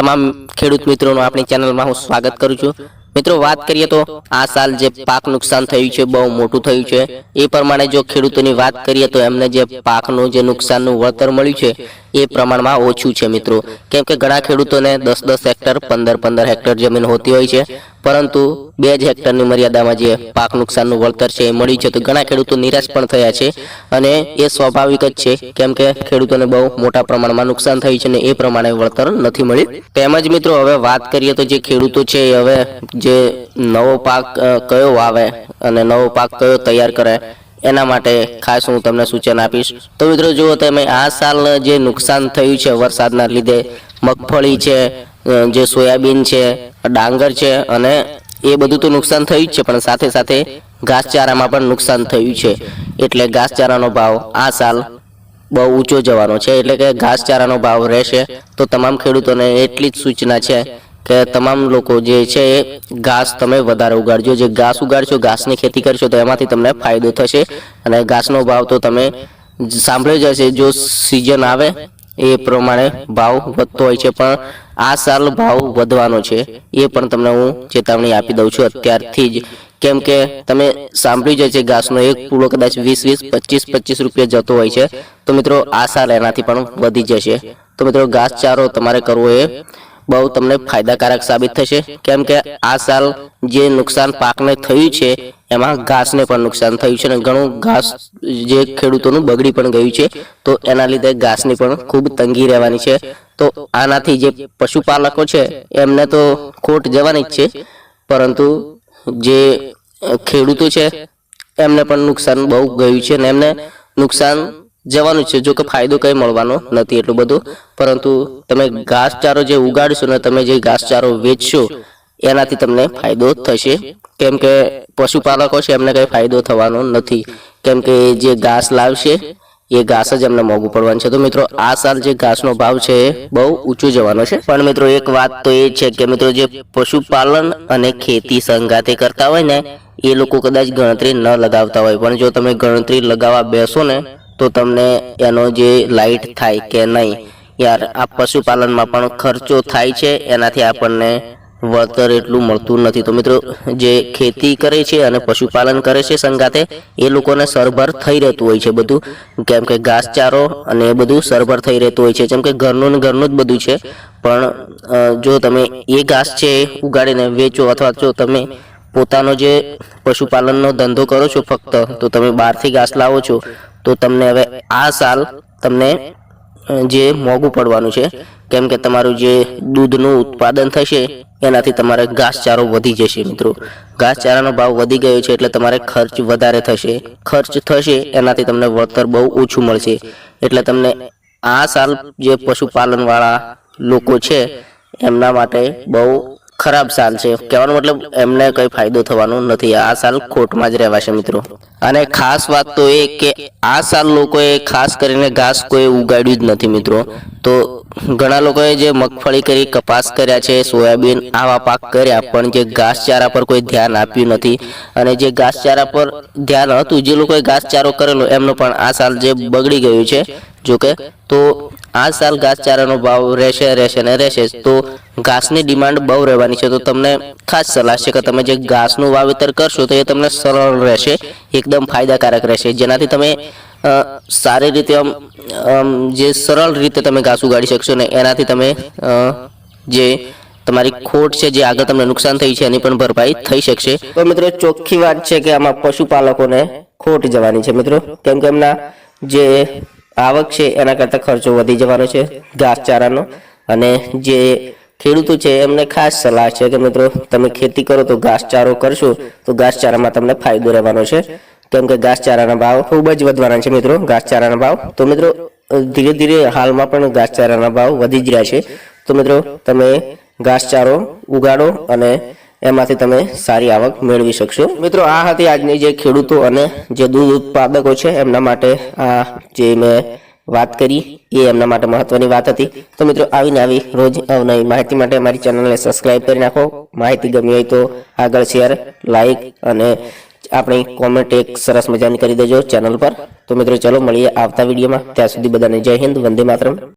તમામ ખેડૂત મિત્રોનું આપણી ચેનલમાં હું સ્વાગત કરું છું. મિત્રો, વાત કરીએ તો આ સાલ જે પાક નુકસાન થયું છે, બહુ મોટું થયું છે. એ પ્રમાણે જો ખેડૂતોની વાત કરીએ તો એમને જે પાકનું જે નુકસાનનું વળતર મળ્યું છે એ પ્રમાણમાં ઓછું છે, મિત્રો. કેમ કે ઘણા ખેડૂતોને દસ દસ હેક્ટર, પંદર પંદર હેક્ટર જમીન હોતી હોય છે. પરંતુ બે જ હેક્ટરની મર્યાદામાં જે પાક નુકસાનનું વળતર છે એ મળ્યું છે. તો ઘણા ખેડૂતો નિરાશ પણ થયા છે અને એ સ્વાભાવિક જ છે. કેમ કે ખેડૂતોને બહુ મોટા પ્રમાણમાં નુકસાન થયું છે અને એ પ્રમાણે વળતર નથી મળ્યું. તેમજ મિત્રો, હવે વાત કરીએ તો જે ખેડૂતો છે એ હવે જે નવો પાક કયો વાવે અને નવો પાક કયો તૈયાર કરે એના માટે ખાસ હું તમને સૂચન આપીશ. તો મિત્રો જુઓ તમે આ સાલ જે નુકસાન થયું છે વરસાદના લીધે, મગફળી છે જે સોયાબીન છે, ડાંગર છે અને એ બધું તો નુકસાન થયું જ છે, પણ સાથે સાથે ઘાસચારામાં પણ નુકસાન થયું છે. એટલે ઘાસચારાનો ભાવ આ સાલ બહુ ઊંચો જવાનો છે. એટલે કે ઘાસચારાનો ભાવ રહેશે તો તમામ ખેડૂતોને એટલી જ સૂચના છે કે તમામ લોકો જે છે ઘાસ તમે વધારે ઉગાડજો. જે ઘાસ ઉગાડશો, ઘાસની ખેતી કરશો, તો એમાંથી તમને ફાયદો થશે. અને ઘાસનો ભાવ તો તમે સાંભળ્યો જ હશે, જો સિઝન આવે, એ પ્રમાણે ભાવ વધતો હોય છે. પણ આ સાલ ભાવ વધવાનો છે. એ પણ તમને હું ચેતવણી આપી દઉં છું અત્યારથી જ. કેમ કે તમે સાંભળ્યું જશે ઘાસનો એક પૂળો કદાચ વીસ વીસ, પચીસ પચીસ રૂપિયા જતો હોય છે. તો મિત્રો, આ સાલ એનાથી પણ વધી જશે. તો મિત્રો, ઘાસચારો તમારે કરવો એ બહુ તમને ફાયદાકારક સાબિત થશે. કેમ કે આ સાલ જે નુકસાન પાકને થયું છે, એમાં ઘાસને પણ નુકસાન થયું છે અને ઘણું ઘાસ જે ખેડૂતોનું બગડી પણ ગયું છે. તો એના લીધે ઘાસની પણ ખૂબ તંગી રહેવાની છે. તો આનાથી જે પશુપાલકો છે, એમને તો ખોટ જવાની જ છે. પરંતુ જે ખેડૂતો છે, એમને પણ નુકસાન બહુ ગયું છે અને એમને નુકસાન જવાનું છે, જો કે ફાયદો કંઈ મળવાનો નથી એટલું બધું. પરંતુ તમે ઘાસચારો જે ઉગાડશો ને તમે જે ઘાસચારો વેચશો, એનાથી તમને ફાયદો થશે. કેમ કે પશુપાલકો છે, એમને કંઈ ફાયદો થવાનો નથી. કેમ કે જે ઘાસ લાવશે, એ ઘાસ જ એમને મોંઘું પડવાનું છે. તો મિત્રો, આ સાલ જે ઘાસનો ભાવ છે, એ બહુ ઊંચો જવાનો છે. પણ મિત્રો, એક વાત તો એ છે કે મિત્રો, જે પશુપાલન અને ખેતી સંઘાતે કરતા હોય ને, એ લોકો કદાચ ગણતરી ન લગાવતા હોય. પણ જો તમે ગણતરી લગાવવા બેસો ને તો તમને એનો જે લાઈટ થાય કે નહીં, યાર, આ પશુપાલનમાં પણ ખર્ચો થાય છે, એનાથી આપણને વળતર એટલું મળતું નથી. તો મિત્રો, જે ખેતી કરે છે અને પશુપાલન કરે છે સંગાતે એ લોકોને સરભર થઈ રહેતું હોય છે બધું. કેમ કે ઘાસચારો અને એ બધું સરભર થઈ રહેતું હોય છે. જેમ કે ઘરનું ને ઘરનું જ બધું છે. પણ જો તમે એ ઘાસ છે ઉગાડીને વેચો અથવા જો તમે પોતાનો જે પશુપાલનનો ધંધો કરો છો ફક્ત, તો તમે બહારથી ઘાસ લાવો છો. તો તમને હવે આ સાલ તમને જે મોંઘું પડવાનું છે કેમ કે તમારું જે દૂધનું ઉત્પાદન થશે એનાથી તમારે ઘાસચારો વધી જશે મિત્રો. ઘાસચારાનો ભાવ વધી ગયો છે એટલે તમારે ખર્ચ વધારે થશે. ખર્ચ થશે એનાથી તમને વળતર બહુ ઓછું મળશે. એટલે તમને આ સાલ જે પશુપાલનવાળા લોકો છે એમના માટે બહુ ખરાબ સાલ છે. કહેવાનો મતલબ એમને કઈ ફાયદો થવાનો નથી. આ સાલ ખોટમાં જ રહેવાશે મિત્રો. અને ખાસ વાત તો એ કે આ સાલ લોકોએ ખાસ કરીને ઘાસ કોઈ ઉગાડ્યું જ નથી મિત્રો. તો ઘણા લોકોએ જે મગફળી કરી, કપાસ કર્યા છે, સોયાબીન, આવા પાક કર્યા, પણ જે ઘાસચારા પર કોઈ ધ્યાન આપ્યું નથી. અને જે ઘાસચારા પર ધ્યાન હતું, જે લોકોએ ઘાસચારો કરેલો, એમનો પણ આ સાલ જે બગડી ગયું છે. જોકે તો આ સાલ ઘાસચારાનો ભાવ રહેશે રહેશે ને રહેશે તો ઘાસની ડિમાન્ડ બહુ રહેવાની છે. તો તમને ખાસ સલાહ છે કે તમે જે ઘાસનું વાવેતર કરશો તો એ તમને સરળ રહેશે, એકદમ ફાયદાકારક રહેશે. જેનાથી તમે સારી રીતે આમ જે સરળ રીતે તમે ઘાસ ઉગાડી શકશો ને એનાથી તમે જે તમારી ખોટ છે, જે આગળ તમને નુકસાન થઈ છે, એની પણ ભરપાઈ થઈ શકશે. તો મિત્રો ચોખ્ખી વાત છે કે આમાં પશુપાલકોને ખોટ જવાની છે. મિત્રો, કેમ કે એમના જે આવક છે, એના કરતાં ખર્ચો વધી જવાનો છે, ઘાસચારાનો. અને જે ખેડૂતો છે, એમને ખાસ સલાહ છે કે મિત્રો, તમે ખેતી કરો તો ઘાસચારો કરશો, તો ઘાસચારામાં તમને ફાયદો રહેવાનો છે. કેમ કે ઘાસચારાના ભાવ ખૂબ જ વધવાના છે મિત્રો, ઘાસચારાના ભાવ. તો મિત્રો, ધીરે ધીરે હાલમાં પણ ઘાસચારાના ભાવ વધી જ રહ્યા છે. તો મિત્રો, તમે ઘાસચારો ઉગાડો અને એમાંથી તમે સારી આવક મેળવી શકશો. મિત્રો, આ હતી આજની જે ખેડૂતો અને જે દૂધ ઉત્પાદકો છે, એમના માટે આ જે મેં વાત કરી, એ એમના માટે મહત્વની વાત હતી. તો મિત્રો આવીને આવી રોજ અવનવી માહિતી માટે અમારી ચેનલને સબસ્ક્રાઇબ કરી નાખો. માહિતી ગમી હોય તો આગળ શેર લાઇક અને આપણી કોમેન્ટ એક સરસ મજાની કરી દેજો ચેનલ પર. તો મિત્રો, ચલો મળીએ આવતા વિડીયોમાં. ત્યાં સુધી બધાને જય હિન્દ, વંદે માતરમ.